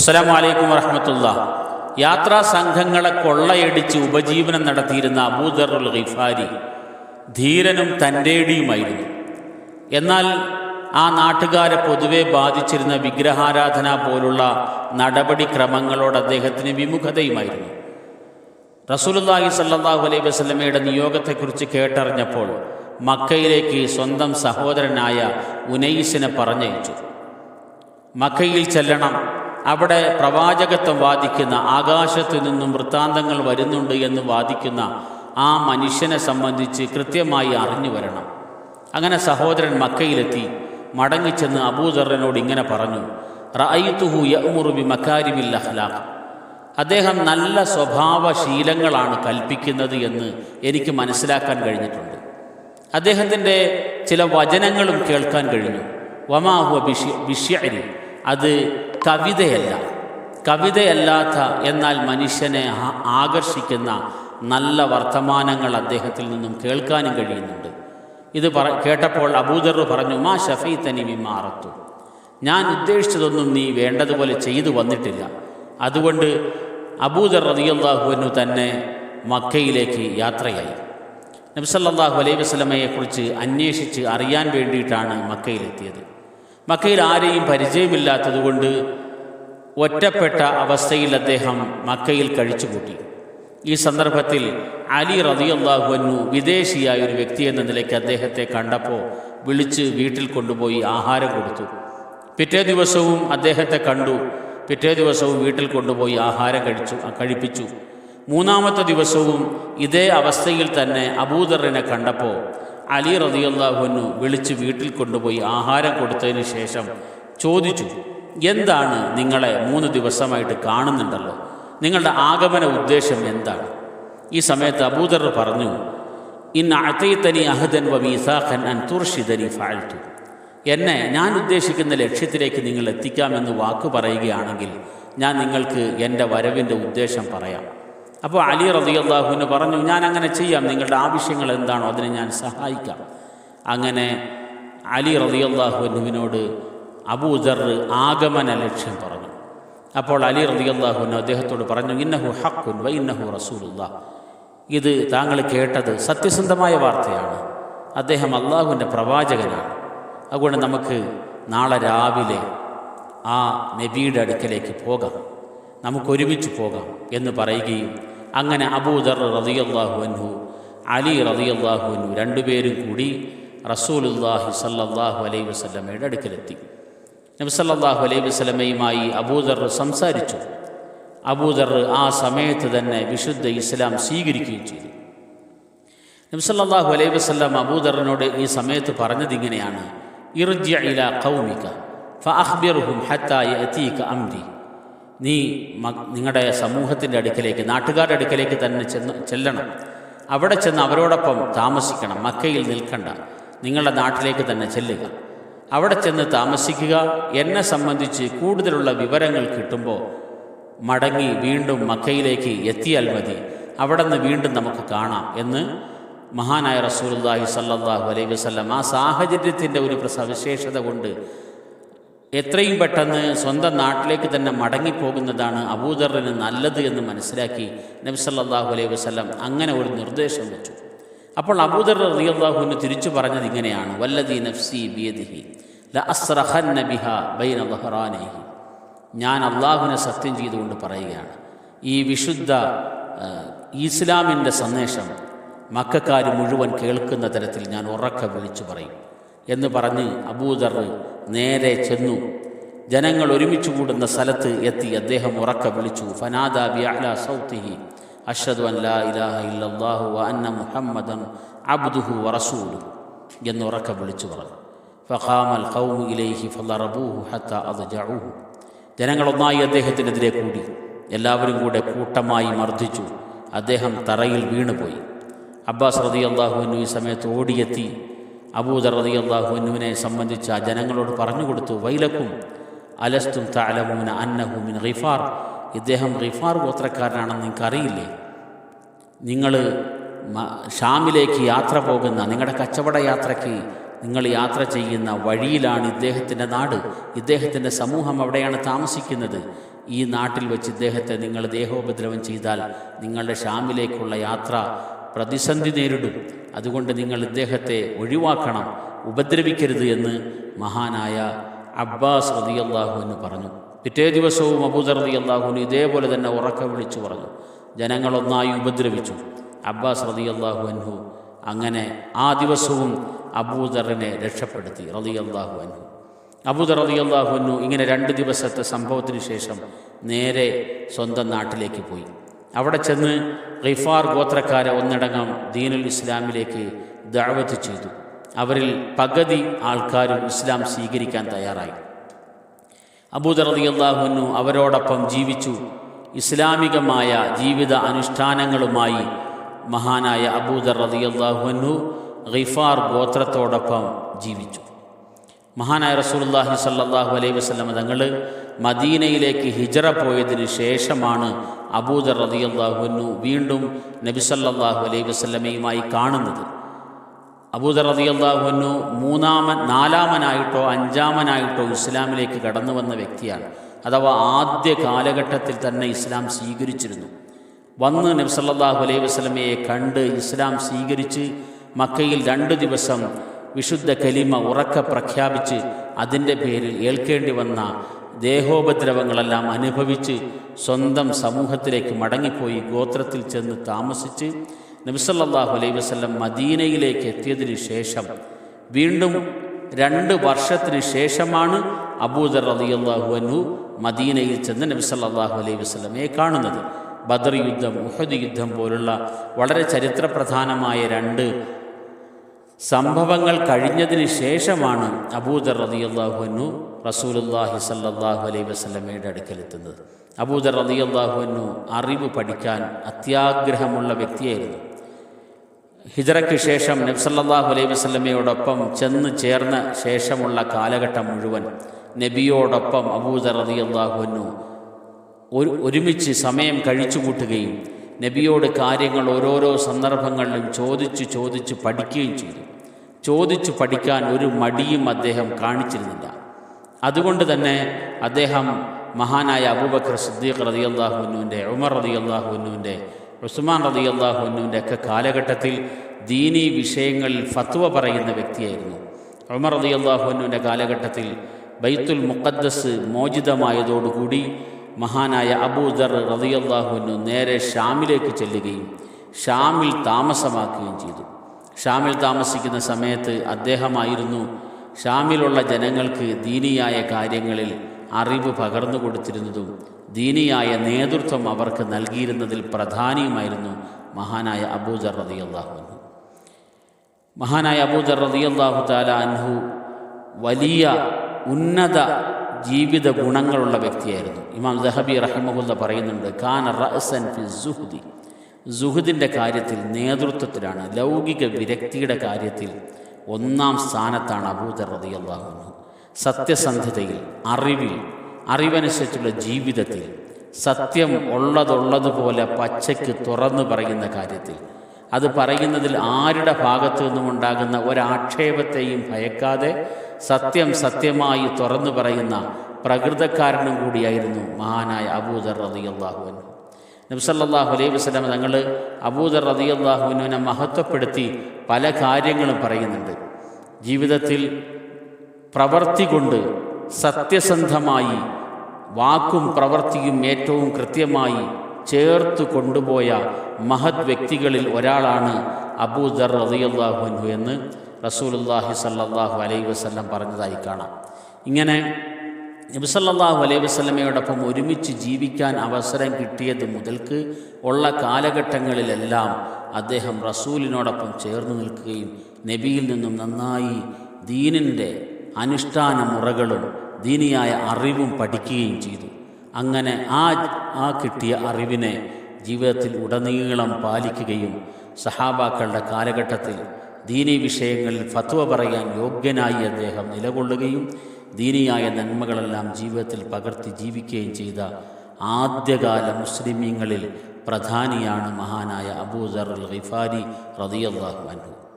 അസ്സലാം വലൈക്കും യാത്രാ സംഘങ്ങളെ കൊള്ളയടിച്ച് ഉപജീവനം നടത്തിയിരുന്ന അബൂദറുൽ ഖിഫാരി ധീരനും തന്റെടിയുമായിരുന്നു. എന്നാൽ ആ നാട്ടുകാരെ പൊതുവെ ബാധിച്ചിരുന്ന വിഗ്രഹാരാധന പോലുള്ള നടപടിക്രമങ്ങളോട് അദ്ദേഹത്തിന് വിമുഖതയുമായിരുന്നു. റസൂലുല്ലാഹി സല്ലാഹു അലൈഹി വസ്ലമയുടെ നിയോഗത്തെക്കുറിച്ച് കേട്ടറിഞ്ഞപ്പോൾ മക്കയിലേക്ക് സ്വന്തം സഹോദരനായ ഉനൈസിനെ പറഞ്ഞയച്ചു. മക്കയിൽ ചെല്ലണം അവിടെ പ്രവാചകത്വം വാദിക്കുന്ന ആകാശത്തു നിന്നും വൃത്താന്തങ്ങൾ വരുന്നുണ്ട് എന്ന് വാദിക്കുന്ന ആ മനുഷ്യനെ സംബന്ധിച്ച് കൃത്യമായി അറിഞ്ഞു വരണം. അങ്ങനെ സഹോദരൻ മക്കയിലെത്തി. മടങ്ങിച്ചെന്ന് അബൂദറിനോട് ഇങ്ങനെ പറഞ്ഞു റഅയ്തുഹു യഅ്മുറു ബി മക്കാരിമിൽ അഖ്ലാഖ്. അദ്ദേഹം നല്ല സ്വഭാവശീലങ്ങളാണ് കൽപ്പിക്കുന്നത് എന്ന് എനിക്ക് മനസ്സിലാക്കാൻ കഴിഞ്ഞിട്ടുണ്ട്. അദ്ദേഹത്തിന്റെ ചില വചനങ്ങളും കേൾക്കാൻ കഴിഞ്ഞു. വമാഹുവ ബിഷി ബിഷ്യരി. അത് കവിതയല്ല. കവിതയല്ലാത്ത എന്നാൽ മനുഷ്യനെ ആകർഷിക്കുന്ന നല്ല വർത്തമാനങ്ങൾ അദ്ദേഹത്തിൽ നിന്നും കേൾക്കാനും കഴിയുന്നുണ്ട്. ഇത് പറ കേട്ടപ്പോൾ അബൂദർ പറഞ്ഞു മാ ഷഫീ തനി മിമാറത്തു ഞാൻ ഉദ്ദേശിച്ചതൊന്നും നീ വേണ്ടതുപോലെ ചെയ്തു വന്നിട്ടില്ല. അതുകൊണ്ട് അബൂദർ റതിയല്ലാഹുവിനു തന്നെ മക്കയിലേക്ക് യാത്രയായി. നബ്സല്ലാഹു അലൈഹി വസ്ലമയെക്കുറിച്ച് അന്വേഷിച്ച് അറിയാൻ വേണ്ടിയിട്ടാണ് മക്കയിലെത്തിയത്. മക്കയിൽ ആരെയും പരിചയമില്ലാത്തതുകൊണ്ട് ഒറ്റപ്പെട്ട അവസ്ഥയിൽ അദ്ദേഹം മക്കയിൽ കഴിച്ചു കഴിച്ചുകൂട്ടി. ഈ സന്ദർഭത്തിൽ അലി റതിയല്ലാഹുവന്നു വിദേശിയായ ഒരു വ്യക്തി എന്ന നിലയ്ക്ക് അദ്ദേഹത്തെ കണ്ടപ്പോൾ വിളിച്ച് വീട്ടിൽ കൊണ്ടുപോയി ആഹാരം കൊടുത്തു. പിറ്റേ ദിവസവും അദ്ദേഹത്തെ കണ്ടു. പിറ്റേ ദിവസവും വീട്ടിൽ കൊണ്ടുപോയി ആഹാരം കഴിച്ചു കഴിപ്പിച്ചു. മൂന്നാമത്തെ ദിവസവും ഇതേ അവസ്ഥയിൽ തന്നെ അബൂദറിനെ കണ്ടപ്പോൾ അലി റതിയുള്ളാഹുവിനു വിളിച്ച് വീട്ടിൽ കൊണ്ടുപോയി ആഹാരം കൊടുത്തതിന് ശേഷം ചോദിച്ചു എന്താണ് നിങ്ങളെ മൂന്ന് ദിവസമായിട്ട് കാണുന്നുണ്ടല്ലോ? നിങ്ങളുടെ ആഗമന ഉദ്ദേശം എന്താണ്? ഈ സമയത്ത് അബൂദർ പറഞ്ഞു ഇൻ അത്തൈത്തനി അഹദൻ വ മീസാഖൻ അൻ തുർഷിദനി ഫാഴ്ത്തു എന്നെ ഞാൻ ഉദ്ദേശിക്കുന്ന ലക്ഷ്യത്തിലേക്ക് നിങ്ങൾ എത്തിക്കാമെന്ന് വാക്ക് പറയുകയാണെങ്കിൽ ഞാൻ നിങ്ങൾക്ക് എന്റെ വരവിന്റെ ഉദ്ദേശം പറയാം. അപ്പോൾ അലി റതിയല്ലാഹുവിന് പറഞ്ഞു ഞാൻ അങ്ങനെ ചെയ്യാം. നിങ്ങളുടെ ആവശ്യങ്ങൾ എന്താണോ അതിനെ ഞാൻ സഹായിക്കാം. അങ്ങനെ അലി റതിയല്ലാഹുവിനുവിനോട് അബൂദർ ആഗമന ലക്ഷ്യം പറഞ്ഞു. അപ്പോൾ അലി റതിയല്ലാഹുവിന് അദ്ദേഹത്തോട് പറഞ്ഞു ഇന്നഹു ഹക്കുൻ വൈ ഇന്നഹു റസൂലുള്ള ഇത് താങ്കൾ കേട്ടത് സത്യസന്ധമായ വാർത്തയാണ്. അദ്ദേഹം അള്ളാഹുവിന്റെ പ്രവാചകനാണ്. അതുകൊണ്ട് നമുക്ക് നാളെ രാവിലെ ആ നബിയുടെ അടുക്കലേക്ക് പോകാം. നമുക്കൊരുമിച്ച് പോകാം എന്ന് പറയുകയും അങ്ങനെ അബൂദർ റതിയല്ലാഹു അൻഹു അലി റതിയല്ലാഹു അൻഹു രണ്ടുപേരും കൂടി റസൂലുല്ലാഹി സല്ലാഹു അലൈഹി വസ്ലമയുടെ അടുക്കലെത്തി. നബി സല്ലാഹു അലൈഹി വസ്ലമയുമായി അബൂദർ സംസാരിച്ചു. അബൂദർ ആ സമയത്ത് തന്നെ വിശുദ്ധ ഇസ്ലാം സ്വീകരിക്കുകയും ചെയ്തു. നബി സല്ലല്ലാഹു അലൈഹി വസല്ലം അബൂദറിനോട് ഈ സമയത്ത് പറഞ്ഞത് ഇങ്ങനെയാണ്. ഇർജി ഇല ഖൗമിക ഫഅഖ്ബിർഹും ഹത്താ യഅതീക അംരി. നീ നിങ്ങളുടെ സമൂഹത്തിന്റെ അടുക്കലേക്ക് നാട്ടുകാരുടെ അടുക്കലേക്ക് തന്നെ ചെന്ന് ചെല്ലണം. അവിടെ ചെന്ന് അവരോടൊപ്പം താമസിക്കണം. മക്കയിൽ നിൽക്കണ്ട. നിങ്ങളുടെ നാട്ടിലേക്ക് തന്നെ ചെല്ലുക. അവിടെ ചെന്ന് താമസിക്കുക. എന്നെ സംബന്ധിച്ച് കൂടുതലുള്ള വിവരങ്ങൾ കിട്ടുമ്പോൾ മടങ്ങി വീണ്ടും മക്കയിലേക്ക് എത്തിയാൽ മതി. അവിടെ നിന്ന് വീണ്ടും നമുക്ക് കാണാം എന്ന് മഹാനായ റസൂലുള്ളാഹി സല്ലാഹു അലൈഹി വസല്ലം ആ സാഹചര്യത്തിന്റെ ഒരു സവിശേഷത കൊണ്ട് എത്രയും പെട്ടെന്ന് സ്വന്തം നാട്ടിലേക്ക് തന്നെ മടങ്ങിപ്പോകുന്നതാണ് അബൂദറിന് നല്ലത് എന്ന് മനസ്സിലാക്കി നബി സല്ലല്ലാഹു അലൈഹി വസ്ലം അങ്ങനെ ഒരു നിർദ്ദേശം വെച്ചു. അപ്പോൾ അബൂദർ റിയാഹുവിന് തിരിച്ചു പറഞ്ഞത് ഇങ്ങനെയാണ്. വല്ലതി നഫ്സി ബിയദിഹി ബിഹ ബൈന ബഹ്റാനേഹി ഞാൻ അള്ളാഹുവിനെ സത്യം ചെയ്തുകൊണ്ട് പറയുകയാണ്. ഈ വിശുദ്ധ ഇസ്ലാമിന്റെ സന്ദേശം മക്കാർ മുഴുവൻ കേൾക്കുന്ന തരത്തിൽ ഞാൻ ഉറക്കെ വിളിച്ചു പറയും. എന്ന് പറഞ്ഞ് അബൂദർ നേരെ ചെന്നു. ജനങ്ങൾ ഒരുമിച്ച് കൂടുന്ന സ്ഥലത്ത് എത്തി. അദ്ദേഹം ഉറക്കെ വിളിച്ചു ഫനാദ ബിഅല സൗത്തിഹി. ലാ ഇലാഹ അന്ന മുഹമ്മദൻ അബ്ദുഹു വറസൂലു എന്ന് ഉറക്ക വിളിച്ചു പറഞ്ഞു. ഫഖാമൽ ഖൗമു ഇലൈഹി ഫലറബൂഹു ഹത്ത ഒന്നായി ജനങ്ങളൊന്നായി അദ്ദേഹത്തിനെതിരെ കൂടി. എല്ലാവരും കൂടെ കൂട്ടമായി മർദ്ദിച്ചു. അദ്ദേഹം തറയിൽ വീണുപോയി. അബ്ബാസ് റതി അള്ളാഹുവിനു ഈ സമയത്ത് ഓടിയെത്തി. അബൂദർ റതി അള്ളാഹുവിനുവിനെ സംബന്ധിച്ച് ജനങ്ങളോട് പറഞ്ഞു കൊടുത്തു വൈലക്കും അലസ്തും താലമുന അന്നഹുമിൻ റിഫാർ ഇദ്ദേഹം റിഫാർ ഗോത്രക്കാരനാണെന്ന് നിങ്ങൾക്കറിയില്ലേ? നിങ്ങൾ ഷാമിലേക്ക് യാത്ര പോകുന്ന നിങ്ങളുടെ കച്ചവട യാത്രയ്ക്ക് നിങ്ങൾ യാത്ര ചെയ്യുന്ന വഴിയിലാണ് ഇദ്ദേഹത്തിന്റെ നാട്. ഇദ്ദേഹത്തിന്റെ സമൂഹം അവിടെയാണ് താമസിക്കുന്നത്. ഈ നാട്ടിൽ വെച്ച് ഇദ്ദേഹത്തെ നിങ്ങൾ ദേഹോപദ്രവം ചെയ്താൽ നിങ്ങളുടെ ഷാമിലേക്കുള്ള യാത്ര പ്രതിസന്ധി നേരിടും. അതുകൊണ്ട് നിങ്ങൾ ഇദ്ദേഹത്തെ ഒഴിവാക്കണം ഉപദ്രവിക്കരുത് എന്ന് മഹാനായ അബ്ബാസ് റതി അള്ളാഹു എന്ന് പറഞ്ഞു. പിറ്റേ ദിവസവും അബൂദർ റതി അള്ളാഹുവിന് ഇതേപോലെ തന്നെ ഉറക്കം വിളിച്ചു പറഞ്ഞു. ജനങ്ങളൊന്നായി ഉപദ്രവിച്ചു. അബ്ബാസ് റതി അള്ളാഹു അൻഹു അങ്ങനെ ആ ദിവസവും അബൂദറിനെ രക്ഷപ്പെടുത്തി റതി അള്ളാഹു അൻഹു. അബൂദർ റതി അള്ളാഹു അൻഹു ഇങ്ങനെ രണ്ട് ദിവസത്തെ സംഭവത്തിന് ശേഷം നേരെ സ്വന്തം നാട്ടിലേക്ക് പോയി. അവിടെ ചെന്ന് റിഫാർ ഗോത്രക്കാരെ ഒന്നടങ്കം ദീനുൽ ഇസ്ലാമിലേക്ക് ദഅവത്ത് ചെയ്തു. അവരിൽ പകുതി ആൾക്കാരും ഇസ്ലാം സ്വീകരിക്കാൻ തയ്യാറായി. അബൂദർ അള്ളാഹുനു അവരോടൊപ്പം ജീവിച്ചു. ഇസ്ലാമികമായ ജീവിത അനുഷ്ഠാനങ്ങളുമായി മഹാനായ അബൂദർ റദിയല്ലാഹുനു റിഫാർ ഗോത്രത്തോടൊപ്പം ജീവിച്ചു. മഹാനായ റസൂലുള്ളാഹി സല്ലല്ലാഹു അലൈഹി വസല്ലം തങ്ങൾ മദീനയിലേക്ക് ഹിജറ പോയതിന് ശേഷമാണ് അബൂദർ റതിയല്ലാഹുവിനു വീണ്ടും നബിസല്ലാഹു അലൈഹി വസ്ലമയുമായി കാണുന്നത്. അബൂദർ റതിയല്ലാഹുവിനു മൂന്നാമൻ നാലാമനായിട്ടോ അഞ്ചാമനായിട്ടോ ഇസ്ലാമിലേക്ക് കടന്നു വന്ന വ്യക്തിയാണ്. അഥവാ ആദ്യ കാലഘട്ടത്തിൽ തന്നെ ഇസ്ലാം സ്വീകരിച്ചിരുന്നു. വന്ന് നബി സല്ലല്ലാഹു അലൈഹി വസല്ലമയെ കണ്ട് ഇസ്ലാം സ്വീകരിച്ച് മക്കയിൽ രണ്ട് ദിവസം വിശുദ്ധ കലിമ ഉറക്ക പ്രഖ്യാപിച്ച് അതിന്റെ പേരിൽ ഏൽക്കേണ്ടി വന്ന ദേഹോപദ്രവങ്ങളെല്ലാം അനുഭവിച്ച് സ്വന്തം സമൂഹത്തിലേക്ക് മടങ്ങിപ്പോയി ഗോത്രത്തിൽ ചെന്ന് താമസിച്ച് നബിസല്ലാഹു അലൈഹി വസ്ലം മദീനയിലേക്ക് എത്തിയതിന് ശേഷം വീണ്ടും രണ്ട് വർഷത്തിന് ശേഷമാണ് അബൂദർ റളിയല്ലാഹു അനു മദീനയിൽ ചെന്ന് നബിസല്ലാഹു അലൈഹി വസ്ലമയെ കാണുന്നത്. ബദർ യുദ്ധം ഉഹദ് യുദ്ധം പോലുള്ള വളരെ ചരിത്രപ്രധാനമായ രണ്ട് സംഭവങ്ങൾ കഴിഞ്ഞതിന് ശേഷമാണ് അബൂദർ റളിയല്ലാഹുവിനു റസൂലുല്ലാഹി സല്ലാഹു അലൈ വസ്ലമയുടെ അടുക്കലെത്തുന്നത്. അബൂദർ റളിയല്ലാഹുവിനു അറിവ് പഠിക്കാൻ അത്യാഗ്രഹമുള്ള വ്യക്തിയായിരുന്നു. ഹിജറയ്ക്ക് ശേഷം നബ്സല്ലാഹു അലൈഹി വസ്ലമയോടൊപ്പം ചെന്ന് ചേർന്ന ശേഷമുള്ള കാലഘട്ടം മുഴുവൻ നബിയോടൊപ്പം അബൂദർ റളിയല്ലാഹുവിനു ഒരു ഒരുമിച്ച് സമയം കഴിച്ചു കൂട്ടുകയും നബിയോട് കാര്യങ്ങൾ ഓരോരോ സന്ദർഭങ്ങളിലും ചോദിച്ചു ചോദിച്ച് പഠിക്കുകയും ചെയ്തു. ചോദിച്ചു പഠിക്കാൻ ഒരു മടിയും അദ്ദേഹം കാണിച്ചിരുന്നില്ല. അതുകൊണ്ട് തന്നെ അദ്ദേഹം മഹാനായ അബൂബക്കർ സിദ്ദീഖ് റതി അള്ളാഹുവിനുവിന്റെ ഉമർ റതി അള്ളാഹുവിനുവിന്റെ ഉസ്മാൻ റതി അള്ളാഹുവിനുവിന്റെ ഒക്കെ കാലഘട്ടത്തിൽ ദീനീ വിഷയങ്ങളിൽ ഫത്വ പറയുന്ന വ്യക്തിയായിരുന്നു. ഉമർ റതി അള്ളാഹുവിനുവിന്റെ കാലഘട്ടത്തിൽ ബൈത്തുൽ മുഖദ്ദസ് മോചിതമായതോടുകൂടി മഹാനായ അബൂദർ റതി അള്ളാഹുവിനു നേരെ ഷാമിലേക്ക് ചെല്ലുകയും ഷാമിൽ താമസമാക്കുകയും ചെയ്തു. ഷാമിൽ താമസിക്കുന്ന സമയത്ത് അദ്ദേഹമായിരുന്നു ഷാമിലുള്ള ജനങ്ങൾക്ക് ദീനിയായ കാര്യങ്ങളിൽ അറിവ് പകർന്നു കൊടുത്തിരുന്നതും ദീനിയായ നേതൃത്വം അവർക്ക് നൽകിയിരുന്നതിൽ പ്രധാനിയുമായിരുന്നു മഹാനായ അബൂജർ അബൂദർ അൻഹു. മഹാനായ അബൂദർ റതിയല്ലാഹു താല അൻഹു വലിയ ഉന്നത ജീവിത ഗുണങ്ങളുള്ള വ്യക്തിയായിരുന്നു. ഇമാം ദഹബി റഹിമഹുല്ല പറയുന്നുണ്ട് ഖാൻ റഅസൻ ഫി സുഹുദി. സുഹുദിന്റെ കാര്യത്തിൽ നേതൃത്വത്തിലാണ് ലൗകിക വിരക്തിയുടെ കാര്യത്തിൽ ഒന്നാം സ്ഥാനത്താണ് അബൂദർ റളിയല്ലാഹു സത്യസന്ധതയിൽ അറിവിൽ അറിവനുസരിച്ചുള്ള ജീവിതത്തിൽ സത്യം ഉള്ളതുള്ളതുപോലെ പച്ചയ്ക്ക് തുറന്നു പറയുന്ന കാര്യത്തിൽ. അത് പറയുന്നതിൽ ആരുടെ ഭാഗത്തു നിന്നും ഉണ്ടാകുന്ന ഒരാക്ഷേപത്തെയും ഭയക്കാതെ സത്യം സത്യമായി തുറന്നു പറയുന്ന പ്രകൃതക്കാരനും കൂടിയായിരുന്നു മഹാനായ അബൂദർ റതിയല്ലാഹുവൻ നബ്സല്ലാഹു അലൈഹി വസ്ലം തങ്ങൾ അബൂദർ റതിയല്ലാഹുവിനെ മഹത്വപ്പെടുത്തി പല കാര്യങ്ങളും പറയുന്നുണ്ട്. ജീവിതത്തിൽ പ്രവർത്തി കൊണ്ട് സത്യസന്ധമായി വാക്കും പ്രവർത്തിയും ഏറ്റവും കൃത്യമായി ചേർത്ത് കൊണ്ടുപോയ മഹത് വ്യക്തികളിൽ ഒരാളാണ് അബൂദർ റതിയല്ലാഹുൻഹു എന്ന് റസൂലുല്ലാഹി സല്ലാഹു അലൈഹി വസ്ലം പറഞ്ഞതായി കാണാം. ഇങ്ങനെ നബിസല്ലാഹു അലൈഹി വസ്ലമയോടൊപ്പം ഒരുമിച്ച് ജീവിക്കാൻ അവസരം കിട്ടിയത് മുതൽക്ക് ഉള്ള കാലഘട്ടങ്ങളിലെല്ലാം അദ്ദേഹം റസൂലിനോടൊപ്പം ചേർന്ന് നിൽക്കുകയും നബിയിൽ നിന്നും നന്നായി ദീനിന്റെ അനുഷ്ഠാന മുറകളും ദീനിയായ അറിവും പഠിക്കുകയും ചെയ്തു. അങ്ങനെ ആ ആ കിട്ടിയ അറിവിനെ ജീവിതത്തിൽ ഉടനീളം പാലിക്കുകയും സഹാബാക്കളുടെ കാലഘട്ടത്തിൽ ദീനീ വിഷയങ്ങളിൽ ഫത്വ പറയാൻ യോഗ്യനായി അദ്ദേഹം നിലകൊള്ളുകയും ദീനിയായ നന്മകളെല്ലാം ജീവിതത്തിൽ പകർത്തി ജീവിക്കുകയും ചെയ്ത ആദ്യകാല മുസ്ലിമീങ്ങളിൽ പ്രധാനിയാണ് മഹാനായ അബൂസർ അൽ ഖിഫാരി റതിയല്ലാഹു അൻഹു.